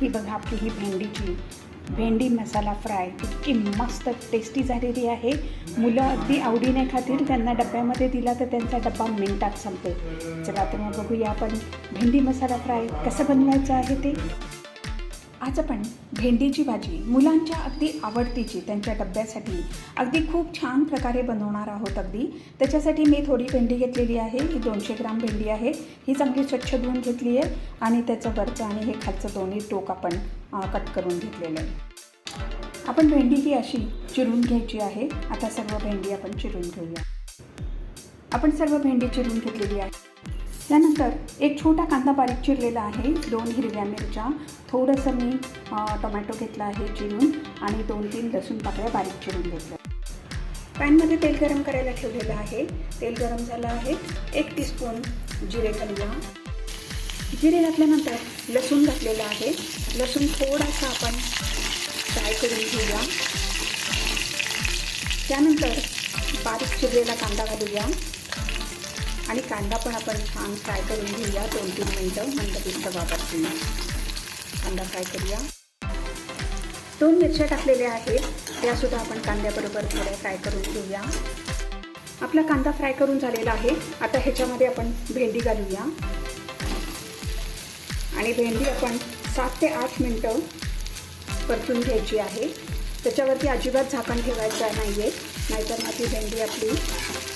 ही बघा आपली ही भेंडीची भेंडी मसाला फ्राय इतकी मस्त टेस्टी झालेली आहे. मुलं अगदी आवडीने खातील त्यांना डब्यामध्ये दिला तर त्यांचा डब्बा मिनिटात संपेल. चला तर मग बघूया आपण भेंडी मसाला फ्राय कसं बनवायचं आहे ते. आज आपण भेंडीची भाजी मुलांच्या अगदी आवडतीची त्यांच्या डब्यासाठी अगदी खूप छान प्रकारे बनवणार आहोत अगदी. त्याच्यासाठी मी थोडी भेंडी घेतलेली आहे ही दोनशे ग्राम भेंडी आहे. ही चांगली स्वच्छ धुवून घेतली आहे आणि त्याचं वरचं आणि हे खालचं दोन्ही टोक आपण कट करून घेतलेलं आहे. आपण भेंडी ही अशी चिरून घ्यायची आहे. आता सर्व भेंडी आपण चिरून घेऊया. आपण सर्व भेंडी चिरून घेतलेली आहे. त्यानंतर एक छोटा कांदा बारीक चिरलेला आहे. दोन हिरव्या मिरच्या थोडंसं मी टोमॅटो घेतला आहे चिरून आणि दोन तीन लसूण पाकळ्या बारीक चिरून घेतल्या. पॅनमध्ये तेल गरम करायला ठेवलेलं आहे. तेल गरम झालं आहे. एक टीस्पून जिरे घालूया जिरे घातल्यानंतर लसूण घातलेलं आहे. लसूण थोडासा आपण फ्राय करून घेऊया. त्यानंतर बारीक चिरलेला कांदा घालूया. आणि कांदा पण आपण छान फ्राय करून घेऊया दोन तीन मिनटं. मंदबिस्त वापरतील कांदा फ्राय करूया. दोन मिरच्या टाकलेल्या आहेत. त्यासुद्धा आपण कांद्याबरोबर थोड्या फ्राय करून घेऊया. आपला कांदा फ्राय करून झालेला आहे. आता ह्याच्यामध्ये आपण भेंडी घालूया. आणि भेंडी आपण सात ते आठ मिनटं परतून घ्यायची आहे. त्याच्यावरती अजिबात झाकण ठेवायचं नाही आहे नाहीतर मग ती भेंडी आपली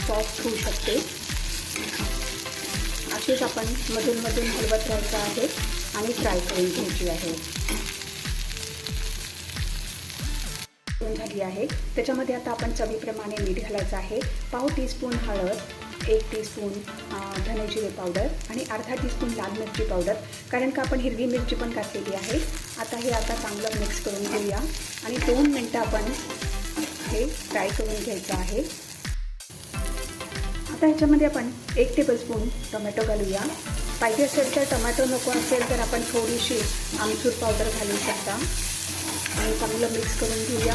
सॉफ्ट होऊ शकते. अशीच आपण मधून मधून हलवत राहायचं आहे आणि फ्राय करून घ्यायची आहे. झाली आहे. त्याच्यामध्ये आता आपण चवीप्रमाणे मीठ घालायचं आहे. पाव टीस्पून हळद एक टीस्पून धने जिरे पावडर आणि अर्धा टीस्पून लाल मिरची पावडर कारण का आपण हिरवी मिरची पण घातलेली आहे. आता हे आता चांगलं मिक्स करून घेऊया. आणि दोन मिनटं आपण हे फ्राय करून घ्यायचं आहे. आता ह्याच्यामध्ये आपण एक टेबलस्पून टोमॅटो घालूया. पाहिजे असेल तर टोमॅटो नको असेल तर आपण थोडीशी आमचूर पावडर घालू शकता. आणि चांगलं मिक्स करून घेऊया.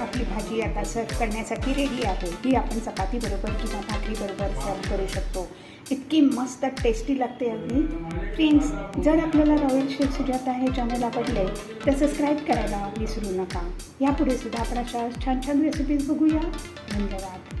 आपली भाजी आता सर्व करण्यासाठी रेडी आहे. ही आपण चपातीबरोबर किंवा भाकरीबरोबर सर्व करू शकतो. इतकी मस्त टेस्टी लागते अगदी. फ्रेंड्स जर आपल्याला रॉयल शेफ सुजाता हे चॅनल आवडले तर सबस्क्राईब करायला विसरू नका. यापुढे सुद्धा आपण अशा छान छान रेसिपीज बघूया. धन्यवाद.